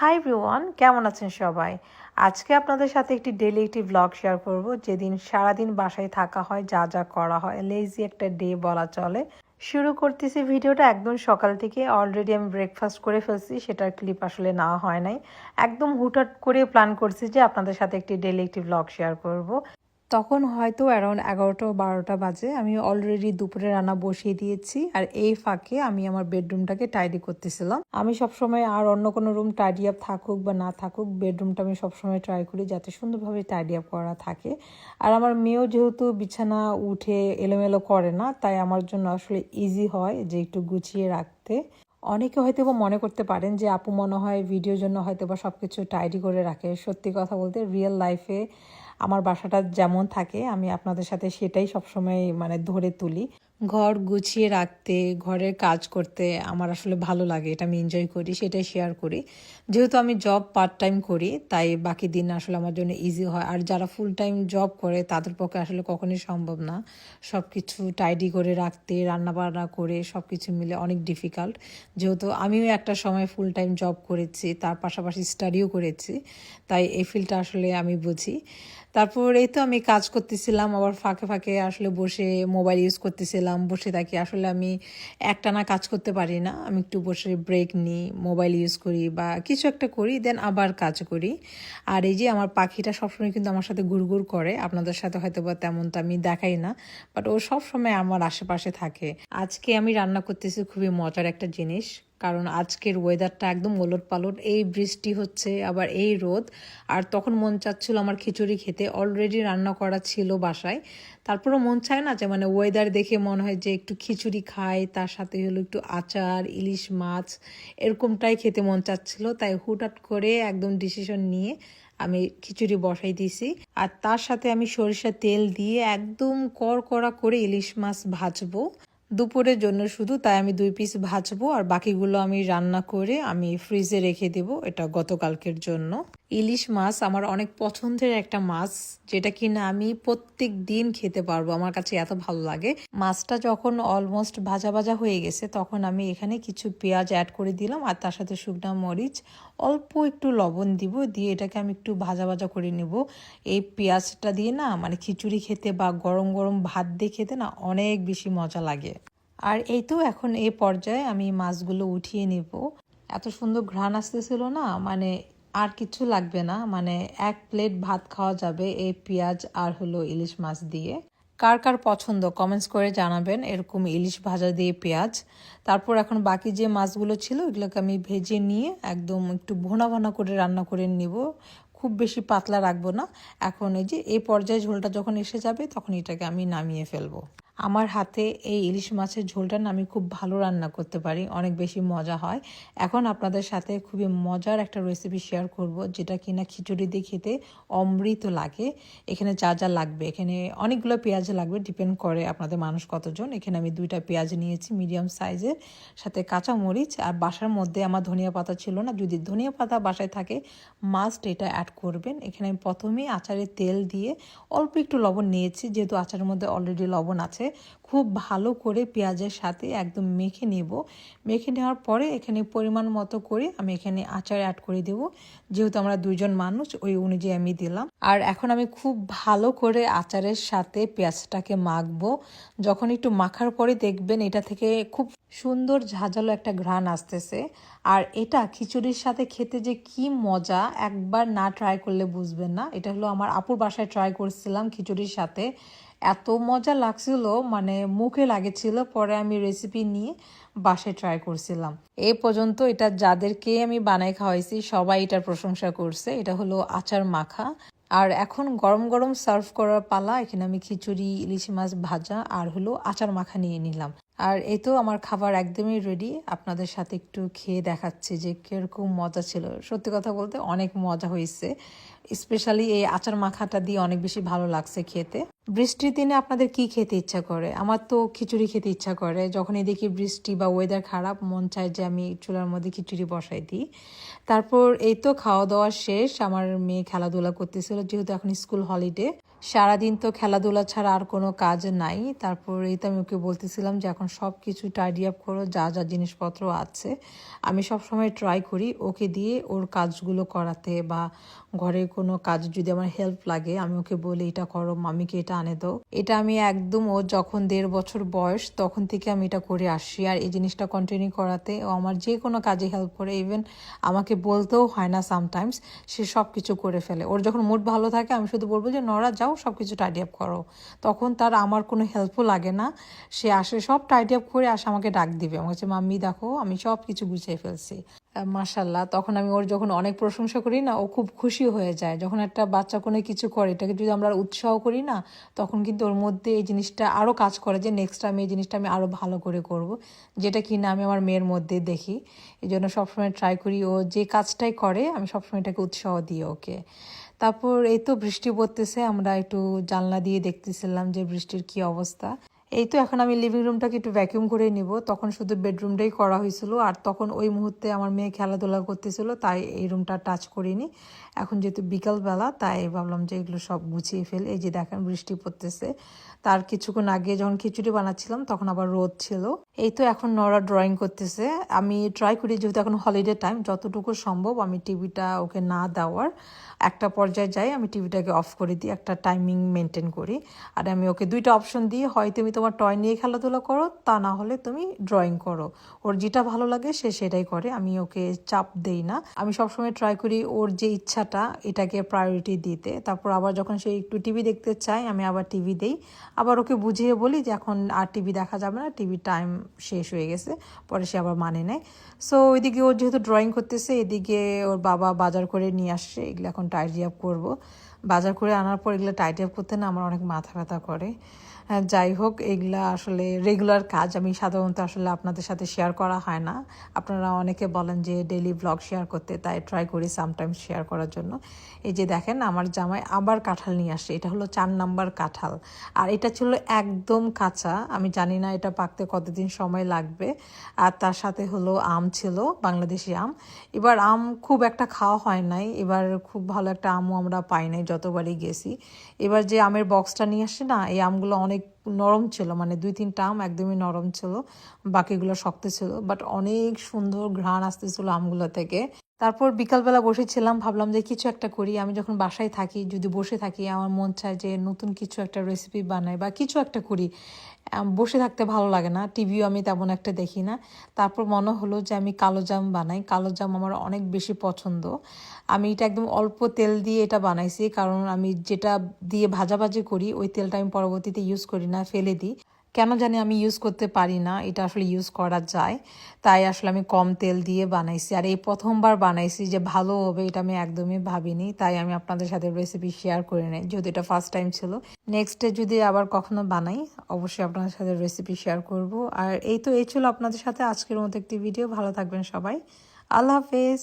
High ব্রিওয়ান কেমন আছেন সবাই? আজকে আপনাদের সাথে একটি ডেলি একটি ব্লগ শেয়ার করব, যেদিন সারাদিন বাসায় থাকা হয়, যা যা করা হয় লেজি একটা ডে বলা চলে। শুরু করতেছি ভিডিওটা একদম সকাল থেকে অলরেডি আমি ব্রেকফাস্ট করে ফেলছি, সেটার ক্লিপ আসলে না হয় নাই। একদম হুটহাট করে প্ল্যান করছি যে আপনাদের সাথে একটি ডেলি একটি ব্লগ শেয়ার করব। তখন হয়তো অ্যারাউন্ড এগারোটা বারোটা বাজে। আমি অলরেডি দুপুরে রান্না বসিয়ে দিয়েছি আর এই ফাঁকে আমি আমার বেডরুমটাকে টাইডি করতেছিলাম। আমি সবসময় আর অন্য কোনো রুম টাইডি আপ থাকুক বা না থাকুক বেডরুমটা আমি সবসময় ট্রাই করি যাতে সুন্দরভাবে টাইডি আপ করা থাকে। আর আমার মেয়েও যেহেতু বিছানা উঠে এলোমেলো করে না, তাই আমার জন্য আসলে ইজি হয় যে একটু গুছিয়ে রাখতে। অনেকে হয়তো বা মনে করতে পারেন যে আপু মনে হয় ভিডিওর জন্য হয়তো বা সব কিছু টাইডি করে রাখে। সত্যি কথা বলতে রিয়েল লাইফে আমার বাসাটা যেমন থাকে, আমি আপনাদের সাথে সেটাই সবসময় মানে ধরে তুলি। ঘর গুছিয়ে রাখতে, ঘরের কাজ করতে আমার আসলে ভালো লাগে। এটা আমি এনজয় করি, সেটাই শেয়ার করি। যেহেতু আমি জব পার্ট টাইম করি, তাই বাকি দিন আসলে আমার জন্য ইজি হয়। আর যারা ফুল টাইম জব করে, তাদের পক্ষে আসলে কখনোই সম্ভব না। সব কিছু টাইডি করে রাখতে রান্না বান্না করে সব কিছু মিলে অনেক ডিফিকাল্ট যেহেতু আমিও একটা সময় ফুল টাইম জব করেছি, তার পাশাপাশি স্টাডিও করেছি, তাই এই ফিল্ডটা আসলে আমি বুঝি। তারপর এই তো আমি কাজ করতেছিলাম, আবার ফাঁকে ফাঁকে আসলে বসে মোবাইল ইউজ করতেছিলাম, বসে থাকি। আসলে আমি একটানা কাজ করতে পারি না, আমি একটু বসে ব্রেক নিই মোবাইল ইউজ করি বা কিছু একটা করি দেন আবার কাজ করি। আর এই যে আমার পাখিটা সবসময় কিন্তু আমার সাথে ঘুরঘুর করে, আপনাদের সাথে হয়তো বা তেমন তো আমি দেখাই না বাট ও সবসময় আমার আশেপাশে থাকে। আজকে আমি রান্না করতেছি খুবই মজার একটা জিনিস কারণ আজকের ওয়েদারটা একদম ওলট পালট এই বৃষ্টি হচ্ছে, আবার এই রোদ। আর তখন মন চাচ্ছিল আমার খিচুড়ি খেতে। অলরেডি রান্না করা ছিল বাসায়। তারপরও মন চায় না যে মানে ওয়েদার দেখে মনে হয় যে একটু খিচুড়ি খাই, তার সাথে হলো একটু আচার, ইলিশ মাছ, এরকমটাই খেতে মন চাচ্ছিল। তাই হুটহাট করে একদম ডিসিশন নিয়ে আমি খিচুড়ি বসাই দিয়েছি। আর তার সাথে আমি সরিষার তেল দিয়ে একদম কড়কড়া করে ইলিশ মাছ ভাজবো। দুপুরের জন্য শুধু, তাই আমি দুই পিস ভাজবো আর বাকিগুলো আমি রান্না করে আমি ফ্রিজে রেখে দেব, এটা গতকালকের জন্য। ইলিশ মাছ আমার অনেক পছন্দের একটা মাছ, যেটা কিনা আমি প্রত্যেক দিন খেতে পারব, আমার কাছে এত ভালো লাগে। মাছটা যখন অলমোস্ট ভাজা ভাজা হয়ে গেছে, তখন আমি এখানে কিছু পেঁয়াজ অ্যাড করে দিলাম, আর তার সাথে শুকনা মরিচ, অল্প একটু লবণ দিব, দিয়ে এটাকে আমি একটু ভাজা ভাজা করে নেব। এই পেঁয়াজটা দিয়ে না মানে খিচুড়ি খেতে বা গরম গরম ভাত দিয়ে খেতে না, অনেক বেশি মজা লাগে। আর এই তো এখন এই পর্যায়ে আমি মাছগুলো উঠিয়ে নিব। এত সুন্দর ঘ্রাণ আসতেছিল না মানে আর কিছু লাগবে না মানে এক প্লেট ভাত খাওয়া যাবে এই পেঁয়াজ আর হলো ইলিশ মাছ দিয়ে। কার কার পছন্দ কমেন্টস করে জানাবেন, এরকম ইলিশ ভাজা দিয়ে পেঁয়াজ। তারপর এখন বাকি যে মাছগুলো ছিল এগুলোকে আমি ভেজে নিয়ে একদম একটু ভোনা ভোনা করে রান্না করে নিব। খুব বেশি পাতলা রাখব না। এখন এই যে, এই পর্যায়ে ঝোলটা যখন এসে যাবে, তখন এটাকে আমি নামিয়ে ফেলব। আমার হাতে এই ইলিশ মাছের ঝোলটা না আমি খুব ভালো রান্না করতে পারি, অনেক বেশি মজা হয়। এখন আপনাদের সাথে খুবই মজার একটা রেসিপি শেয়ার করব, যেটা কিনা খিচুড়ি দিয়ে খেতে অমৃত লাগে। এখানে যা যা লাগবে, এখানে অনেকগুলো পেঁয়াজ লাগবে ডিপেন্ড করে আপনাদের মানুষ কতজন। এখানে আমি দুইটা পেঁয়াজ নিয়েছি মিডিয়াম সাইজের সাথে কাঁচা মরিচ আর বাসার মধ্যে আমার ধনিয়া পাতা ছিল না। যদি ধনিয়া পাতা বাসায় থাকে মাস্ট এটা অ্যাড করবেন। এখানে আমি প্রথমেই আচারে তেল দিয়ে অল্প একটু লবণ নিয়েছি, যেহেতু আচারের মধ্যে অলরেডি লবণ আছে। খুব ভালো করে পেঁয়াজের সাথে একদম মেখে নেব। মেখে নেওয়ার পরে এখানে পরিমাণ মতো করে আমি এখানে আচার অ্যাড করে দেব। যেহেতু আমরা দুইজন মানুষ, ওই অনুযায়ী আমি দিলাম। আর এখন আমি খুব ভালো করে আচারের সাথে পেঁয়াজটাকে মাখবো। যখন একটু মাখার পরে দেখবেন এটা থেকে খুব সুন্দর ঝাঁঝালো একটা ঘ্রাণ আসতেছে। আর এটা খিচুড়ির সাথে খেতে যে কি মজা, একবার না ট্রাই করলে বুঝবেন না। এটা হলো আমার আপুর বাসায় ট্রাই করছিলাম খিচুড়ির সাথে। এত মজা লাগছিল মানে মুখে লাগেছিল, পরে আমি রেসিপি নিয়ে বাসায় ট্রাই করছিলাম। এ পর্যন্ত এটা যাদেরকে আমি বানাই খাওয়াইছি, সবাই এটার প্রশংসা করছে। এটা হলো আচার মাখা। আর এখন গরম গরম সার্ভ করার পালা, এখানে আমি খিচুড়ি, ইলিশ মাছ ভাজা, আর হলো আচার মাখা নিয়ে নিলাম। আর এই তো আমার খাবার একদমই রেডি আপনাদের সাথে একটু খেয়ে দেখাচ্ছি যে কীরকম মজা ছিল। সত্যি কথা বলতে অনেক মজা হয়েছে। স্পেশালি এই আচার মাখাটা দিয়ে অনেক বেশি ভালো লাগছে খেতে। বৃষ্টির দিনে আপনাদের কি খেতে ইচ্ছা করে? আমার তো খিচুড়ি খেতে ইচ্ছা করে। যখনই দেখি বৃষ্টি বা ওয়েদার খারাপ, মন চায় যে আমি চুলার মধ্যে খিচুড়ি বসাই দিই। তারপর এই তো খাওয়া দাওয়া শেষ। আমার মেয়ে খেলাধুলা করতেছিল, যেহেতু এখন স্কুল হলিডে সারাদিন তো খেলাধুলা ছাড়া আর কোনো কাজ নাই। তারপর এই তো আমি ওকে বলতেছিলাম যে, এখন সব কিছু টাইডি আপ করো, যা যা জিনিসপত্র আছে। আমি সব সময় ট্রাই করি, ওকে দিয়ে ওর কাজগুলো করাতে বা ঘরে কোনো কাজ যদি আমার হেল্প লাগে, আমি ওকে বলি, এটা করো, মামিকে এটা আনে দাও। এটা আমি একদম ও যখন দেড় বছর বয়স, তখন থেকে আমি এটা করে আসছি আর এই জিনিসটা কন্টিনিউ করাতে ও আমার যে কোনো কাজে হেল্প করে ইভেন আমাকে বলতেও হয় না সামটাইমস সে সব কিছু করে ফেলে। ওর যখন মুড ভালো থাকে, আমি শুধু বলব যে, নড়া, যাও সব কিছু টাইডি আপ করো। তখন তার আমার কোনো হেল্পও লাগে না। সে আসে, সব টাইডি আপ করে আসে, আমাকে ডাক দিবে। আমার কাছে মাম্মি, দেখো, আমি সব কিছু গুছিয়ে ফেলছি। মাসাল্লাহ তখন আমি ওর যখন অনেক প্রশংসা করি না, ও খুব খুশি হয়ে যায়। যখন একটা বাচ্চা কোনো কিছু করে, এটাকে যদি আমরা উৎসাহ করি না, তখন কিন্তু ওর মধ্যে এই জিনিসটা আরও কাজ করে যে নেক্সট আমি এই জিনিসটা আমি আরও ভালো করে করব। যেটা কি না আমি আমার মেয়ের মধ্যে দেখি। এই জন্য সবসময় ট্রাই করি ও যে কাজটাই করে, আমি সবসময় এটাকে উৎসাহ দিই ওকে। তারপর এই তো বৃষ্টি পড়তেছে, আমরা একটু জানলা দিয়ে দেখতেছিলাম যে বৃষ্টির কি অবস্থা। এই তো এখন আমি লিভিং রুমটাকে একটু ভ্যাকিউম করে নিব। তখন শুধু বেডরুমটাই করা হয়েছিল। আর তখন ওই মুহূর্তে আমার মেয়ে খেলাধুলা করতেছিল, তাই এই রুমটা টাচ করিনি। এখন যেহেতু বিকালবেলা, তাই ভাবলাম যে এগুলো সব গুছিয়ে ফেল। এই যে দেখেন বৃষ্টি পড়তেছে। তার কিছুক্ষণ আগে যখন খিচুড়ি বানাচ্ছিলাম, তখন আবার রোদ ছিল। এই তো এখন নরা ড্রয়িং করতেছে। আমি ট্রাই করি যেহেতু এখন হলিডে টাইম যতটুকু সম্ভব আমি টিভিটা ওকে না দেওয়ার। একটা পর্যায়ে যাই, আমি টিভিটাকে অফ করে দিই, একটা টাইমিং মেনটেন করি। আর আমি ওকে দুইটা অপশন দিই, হয় তুমি তোমার টয় নিয়ে খেলাধুলা করো, তা না হলে তুমি ড্রয়িং করো। ওর যেটা ভালো লাগে সে সেটাই করে, আমি ওকে চাপ দেই না। আমি সবসময় ট্রাই করি ওর যে ইচ্ছাটা, এটাকে প্রায়োরিটি দিতে। তারপর আবার যখন সে একটু টিভি দেখতে চায়, আমি আবার টিভি দেই। আবার ওকে বুঝিয়ে বলি যে এখন আর টিভি দেখা যাবে না টিভি টাইম শেষ হয়ে গেছে, পরে সে আবার মানে নেয়। সো ওইদিকে ওর যেহেতু ড্রয়িং করতেছে, এদিকে ওর বাবা বাজার করে নিয়ে আসছে, এগুলো এখন টাইট করব। বাজার করে আনার পর এগুলো টাইট করতে না আমার অনেক মাথা ব্যথা করে। যাই হোক, এগুলা আসলে রেগুলার কাজ। আমি সাধারণত আসলে আপনাদের সাথে শেয়ার করা হয় না। আপনারা অনেকে বলেন যে ডেলি ব্লগ শেয়ার করতে, তাই ট্রাই করি সামটাইমস শেয়ার করার জন্য। এই যে দেখেন, আমার জামাই আবার কাঁঠাল নিয়ে আসে। এটা হলো চার নাম্বার কাঁঠাল। আর এটা ছিল একদম কাঁচা। আমি জানি না এটা পাকতে কতদিন সময় লাগবে। আর তার সাথে হলো আম ছিল, বাংলাদেশি আম। এবার আম খুব একটা খাওয়া হয় নাই। এবার খুব ভালো একটা আমও আমরা পাই নাই, যতবারই গেছি। এবার যে আমের বক্সটা নিয়ে আসে না, এই আমগুলো অনেক নরম ছিল মানে দুই তিনটা আম একদমই নরম ছিল, বাকিগুলো শক্ত ছিল বাট অনেক সুন্দর ঘ্রাণ আসতেছিল আমগুলো থেকে। তারপর বিকালবেলা বসেছিলাম, ভাবলাম যে কিছু একটা করি। আমি যখন বাসায় থাকি, যদি বসে থাকি, আমার মন চায় যে নতুন কিছু একটা রেসিপি বানাই বা কিছু একটা করি। বসে থাকতে ভালো লাগে না, টিভিও আমি তেমন একটা দেখি না। তারপর মনে হলো যে আমি কালো জাম বানাই। কালো জাম আমার অনেক বেশি পছন্দ। আমি এটা একদম অল্প তেল দিয়ে এটা বানাইছি, কারণ আমি যেটা দিয়ে ভাজাভাজি করি, ওই তেলটা আমি পরবর্তীতে ইউজ করি না, ফেলে দিই। কেন জানি আমি ইউজ করতে পারি না, এটা আসলে ইউজ করা যায়। তাই আসলে আমি কম তেল দিয়ে বানাইছি। আর এই প্রথমবার বানাইছি যে ভালো হবে, এটা আমি একদমই ভাবিনি। তাই আমি আপনাদের সাথে রেসিপি শেয়ার করে নেই, যেহেতু এটা ফার্স্ট টাইম ছিল। নেক্সটে যদি আবার কখনো বানাই, অবশ্যই আপনাদের সাথে রেসিপি শেয়ার করব। আর এই তো, এই ছিল আপনাদের সাথে আজকের মতো একটি ভিডিও ভালো থাকবেন সবাই। আল্লাহ হাফেজ।